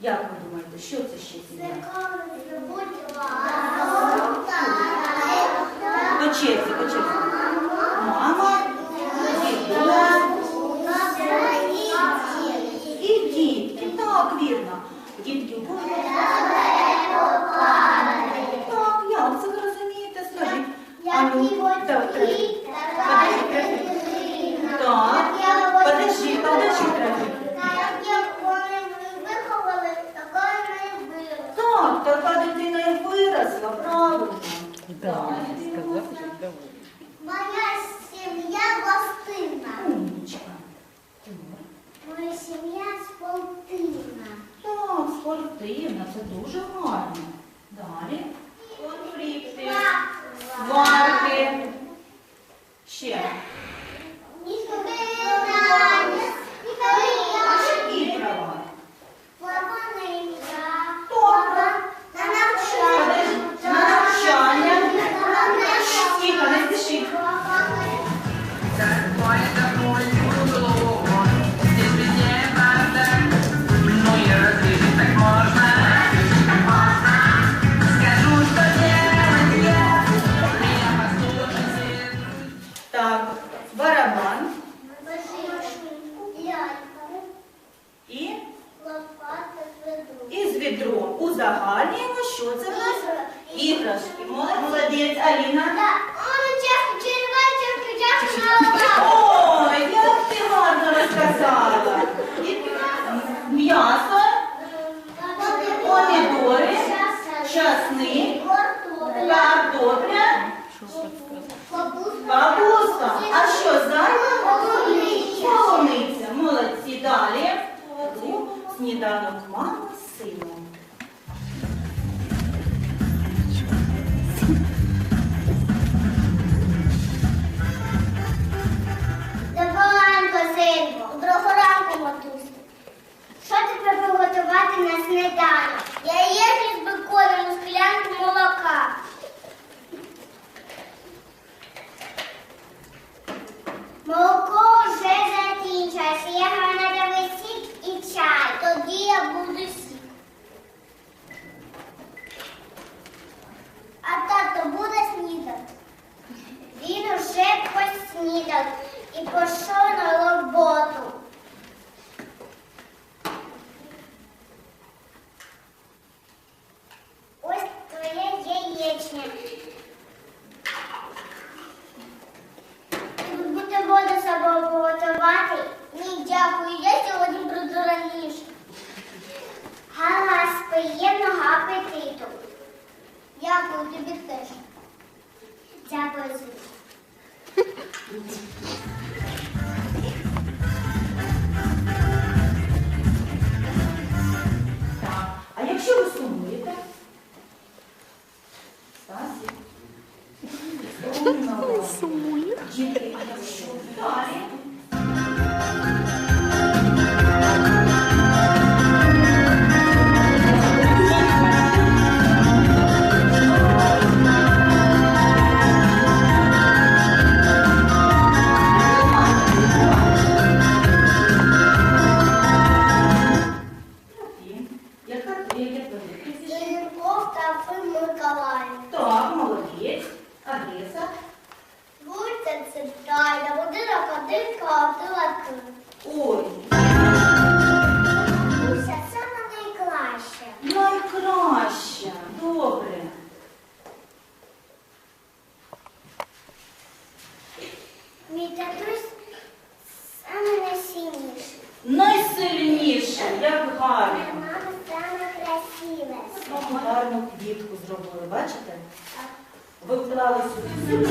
Як ви думаєте, що це ще сім'я? По черзі, по черзі. Мама, дідусь і дітки. Так, вірно. Дітки кого? Так, як це ви розумієте? Скажіть. А ну, так, так. Так, правильно. довольна. Моя сім'я гостинна. Умничка. Моя сім'я спортивна. Так, спортивна, це дуже гарно. Далі. Відром. Узагальнюємо, що це в нас? Іграшки. Молодець, Аліна. Ой, як ти гарно розказала. М'ясо, помідори, часник, картопля, капуста. А що зайве? Полуниця. Молодці. Далі. Сніданок мами поснідав і пішов на роботу. Ось твоя яєчня. Ти бутерброди з собою приготувати? Ні, дякую, я сьогодні буду раніше. Гаразд, приємного апетиту. Дякую тобі теж. Дякую, Thank you. Яке твоє прізвище? Трофим Миколаїв. Так, молодець. Адреса. Вулиця Центральна, будинок один, квартира три. Ой, Уся саме найкраще. найкраща. Добре. Мій татусь саме найсильніший. Найсильніша, як гарно. Гарну квітку зробили, бачите? Ви вклали сюди.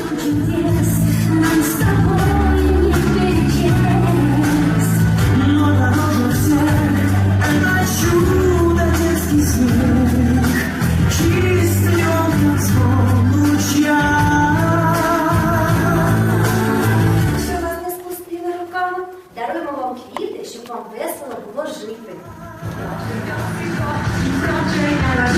Даруємо вам квіти, щоб вам весело було жити. Zobaczę na raz